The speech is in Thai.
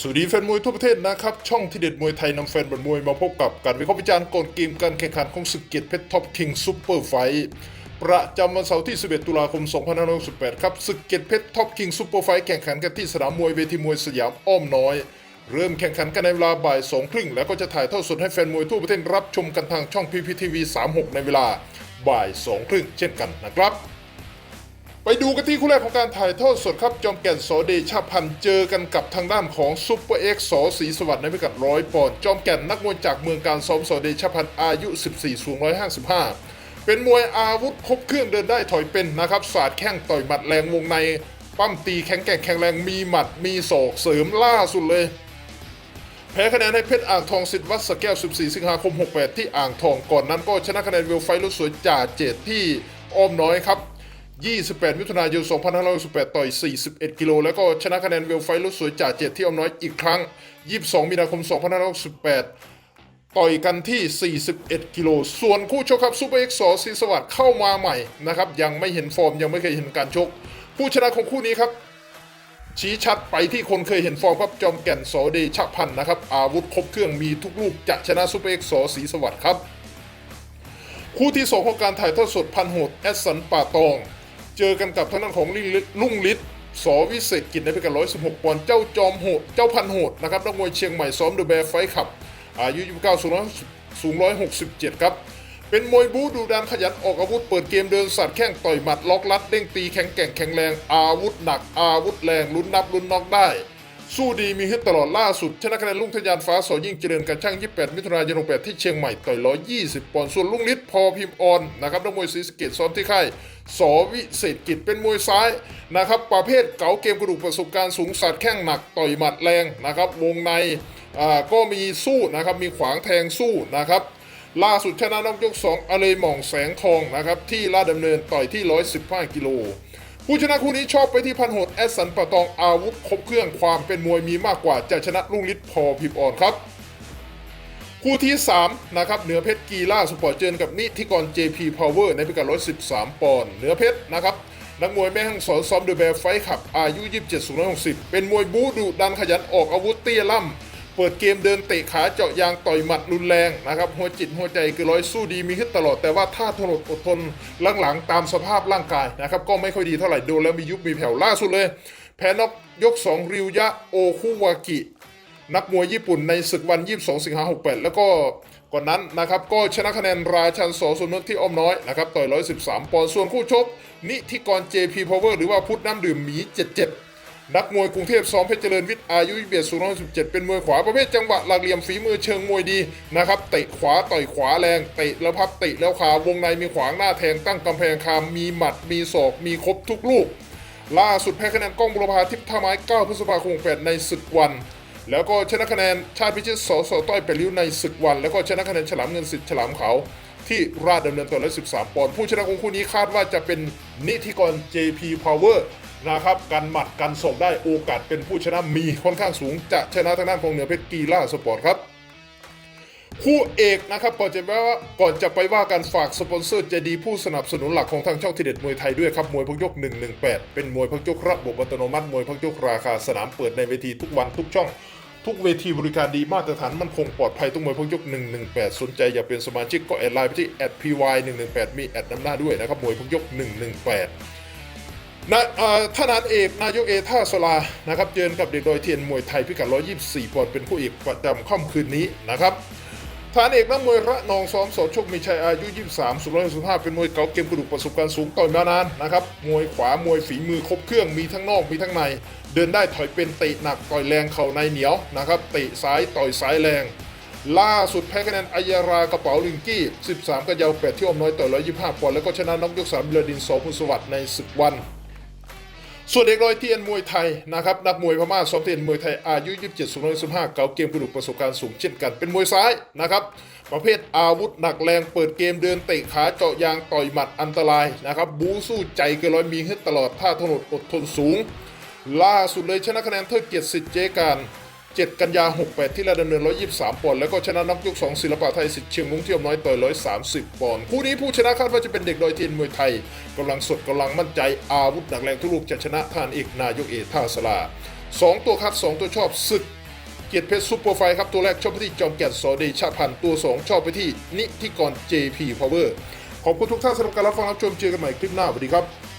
สวัสดีแฟนมวยทั่วประเทศนะครับ ช่องที่เด็ดมวยไทยนำแฟนบอลมวยมาพบกับการวิเคราะห์วิจารณ์ก่อนเกมการแข่งขันของศึกเกียรติเพชรท็อปคิงซูเปอร์ไฟท์ประจำวันเสาร์ที่ 11 ตุลาคม 2568 ครับศึกเกียรติเพชรท็อปคิงซูเปอร์ไฟท์แข่งขันกันที่สนามมวยเวทีมวยสยามอ้อมน้อย เริ่มแข่งขันกันในเวลาบ่ายสองครึ่งแล้วก็จะถ่ายทอดสดให้แฟนมวยทั่วประเทศรับชมกันทางช่อง PPTV 36 ในเวลาบ่ายสองครึ่งเช่นกันนะครับ ไปดูกันที่คู่แรกของการถ่ายทอดสดครับจอมแก่นสอเดชพันธ์เจอกันกับทางด้านของซุปเปอร์เอ็กซ์สอศรีสวัสดิ์ในพิกัดร้อยปอนด์จอมแก่นนักมวยจากเมืองการซ้อมสอเดชพันธ์อายุ 14 สูง 155 เป็นมวยอาวุธครบเครื่องเดินได้ถอยเป็นนะครับศาสตร์แข้งต่อยหมัดแรงวงใน ปั้มตีแข็งแกร่งแข็งแรงมีหมัดมีศอกเสริมล่าสุดเลย แพ้คะแนนให้เพชรอ่างทองสิทธิ์วัดสแก้ว 14 สิงหาคม 68 ที่อ่างทองก่อนนั้นก็ชนะคะแนนเวลไฟลุสวยจ่าเจตที่อ้อมน้อยครับ 28 มิถุนายน 2568 ต่อย 41 กิโล แล้วก็ชนะคะแนนเวลไฟลุสวยจ่าเจตที่ออมน้อยอีกครั้ง 22 มีนาคม 2568 ต่อยกันที่ 41 กิโล ส่วนคู่ชกครับซูเปอร์เอ็กซ์สอศรีสวัสดิ์เข้ามาใหม่นะครับ ยังไม่เห็นฟอร์ม ยังไม่เคยเห็นการชก ผู้ชนะของคู่นี้ครับ ชี้ชัดไปที่คนเคยเห็นฟอร์มครับจอมแก่นสอเดชพันธ์นะครับ อาวุธครบเครื่องมีทุกลูกจะชนะซูเปอร์เอ็กซ์สอศรีสวัสดิ์ครับคู่ที่สองของการถ่ายทอดสดพันโหดแอสสันป่าตอง เจอกันกับทางด้านของลิงลิลุงฤทธิ์สวิเศษกิจในพิกัด116ปอนด์เจ้าจอมโหดเจ้าพันโหดนะครับนักมวยเชียงใหม่ซ้อมดูแบร์ไฟขับ อายุ 29 สูงสูง 167 ครับ เป็นมวยบู๊ดูดันขยันออกอาวุธเปิดเกมเดินสัตว์แข้งต่อยหมัดล็อกลัดเด้งตีแข็งแกร่งแข็งแรงอาวุธหนักอาวุธแรงลุ้นนับลุ้นน็อกได้ สู้ดีมีฮึดตลอดล่าสุด ชนะคะแนนลุงทะยานฟ้าสอยิ่งเจริญกันช่าง 28 มิถุนายน68ที่เชียงใหม่ต่อย 120 ปอนด์ส่วนลุงฤทธิ์พอพิมพ์ออนนะครับนักมวยศรีสะเกตซ้อมที่ค่ายสวิเศษกิจเป็นมวยซ้ายนะครับประเภทเก๋าเกมกระดูกประสบการณ์สูงสัตว์แข้งหนักต่อยหมัดแรงนะครับวงในอ่าก็มีสู้นะครับมีขวางแทงสู้นะครับล่าสุดชนะนอกยก2อเลหม่องแสงทองนะครับที่ลาดดำเนินต่อยที่ 115 กิโล ผู้ชนะคู่นี้ชอบไปที่พันโหดแอสสันปะตองอาวุธครบเครื่องความเป็นมวยมีมากกว่าจะชนะลุงฤทธิ์พอพิมอ่อนครับ คู่ที่ 3 นะครับเหนือเพชรกีฬาสปอร์ตเจอกับนิธิกร JP Power ในพิกัด113 ปอนด์เหนือเพชรนะครับนักมวยแม่ห้างสอนซ้อมเดอะแบร์ไฟขับอายุ 27สูง160 เป็นมวยบู๊ดุดันขยันออกอาวุธเตี้ยล่ำ เปิดเกมเดินเตะขาเจาะยางต่อยหมัดรุนแรงนะครับหัวจิตหัวใจคือร้อยสู้ดีมีขึ้นตลอดแต่ว่าท่าทนอดทนหลังๆตามสภาพร่างกายนะครับก็ไม่ค่อยดีเท่าไหร่โดูแล้วมียุบมีแผ่วล่าสุดเลย แพ้นอกยก 2 ริวยะโอคุวากิ นักมวยญี่ปุ่นในศึกวัน 22 สิงหาคม68 แล้วก็ก่อนนั้นนะครับก็ชนะคะแนนราชันโสสนุกที่อ้อมน้อยนะครับต่อย 113 ปอนด์ส่วนคู่ชก นิธิกร JP Power หรือว่าพุทธน้ำดื่มหมี 77 นักมวยกรุงเทพซ้อมเพชรเจริญวิทย์อายุ21สูง117 เป็นมวยขวาประเภทจังหวะหลักเหลี่ยมฝีมือเชิงมวยดีนะครับเตะขวาต่อยขวาแรงเตะแล้วพับเตะแล้วขาวงในมีขวางหน้าแทงตั้งกำแพงคามมีหมัดมีศอกมีครบทุกลูก ล่าสุดแพ้คะแนนกล้องบุรพาทิพย์ท่าไม้9พฤษภาคม8ในศึกวัน แล้วก็ชนะคะแนนชาติพิชิตสอสต้อยไปริ้วในศึกวัน แล้วก็ชนะคะแนนฉลามเงินสิทธิ์ฉลามเขาที่ราชดำเนินต่อร้อยสิบสาปอนด์ผู้ชนะของคู่นี้คาดว่าจะเป็นนิธิกร JP Power นะครับกันหมัดกันส่งได้โอกาสเป็นผู้ชนะมีค่อนข้างสูง จะชนะทางด้านของเหนือเพชรกีฬาสปอร์ตครับคู่เอกนะครับก่อนจะไปว่าก่อนจะไปว่ากันฝากสปอนเซอร์ใจดีผู้สนับสนุนหลักของทางช่องทีเด็ดมวยไทยด้วยครับ มวยพักยก 118 เป็นมวยพักยกระบบอัตโนมัติมวยพักยกราคาสนามเปิดในเวทีทุกวันทุกช่อง ทุกเวทีบริการดีมาตรฐานมั่นคงปลอดภัยทุกมวยพักยก 118 สนใจอยากเป็นสมาชิกก็แอดไลน์ไปที่ @py118 มีแอดนำหน้าด้วยนะครับมวยพักยก 118 นะท่านานเอกนายกเอท่าสลานะครับเจอกับเด็กดอยเทียนมวยไทยพิกัด 124 ปอนด์เป็นคู่เอกประจำค่ำคืนนี้นะครับทหานเอกนักมวยระนองซ้อมสอนโชคมีชัยอายุ 23 สุรสุภาพเป็นมวยเก่าเกมกระดูกประสบการณ์สูงต่อยมานานนะครับมวยขวามวยฝีมือครบเครื่องมีทั้งนอกมีทั้งใน เดินได้ถอยเป็นเตะหนักต่อยแรงเข่าในเหนียวนะครับเตะซ้ายต่อยซ้ายแรง ล่าสุดแพ้คะแนนอัยารากระเป๋าลิงกี้ 13กันยาว8ที่อมน้อยต่อย125ปอนด์แล้วก็ชนะน็อกยก3เบลดินสอพุสวัสดในศึกวัน ส่วนเด็กร้อยเทียนมวยไทยนะครับนักมวยพม่าซ้อมเทียนมวยไทยอายุ 27สูง115 เก่าเกมกระดูกประสบการณ์สูงเช่นกันเป็นมวยซ้ายนะครับประเภทอาวุธหนักแรงเปิดเกมเดินเตะขาเจาะยางต่อยหมัดอันตรายนะครับบูสู้ใจเกินร้อยมีให้ตลอดท่าทนดอดทนสูง ล่าสุดเลยชนะคะแนนเทิดเกียรติสิทธิ์เจการ 7 กันยา 68 ที่ราชดำเนิน 123 ปอนด์ แล้วก็ชนะนักยก 2 ศิลปะไทยสิทธิ์เชียงมุ้งเที่ยมน้อยต่อย 130 ปอนด์ คู่นี้ผู้ชนะคาดว่าจะเป็นเด็กดอยเทียนมวยไทยกำลังสดกำลังมั่นใจอาวุธหนักแรงทุกลูกจะชนะท่านเอกนายกเอท่าสลา 2 ตัวคัด 2 ตัวชอบศึกเกียรติเพชรซูเปอร์ไฟท์ครับตัวแรกชอบไปที่จอมแก่นสอเดชะพันตัว 2 ชอบไปที่นิธิกร JP Power ขอบคุณทุกท่านสำหรับการรับฟังรับชมเจอกันใหม่คลิปหน้าสวัสดีครับ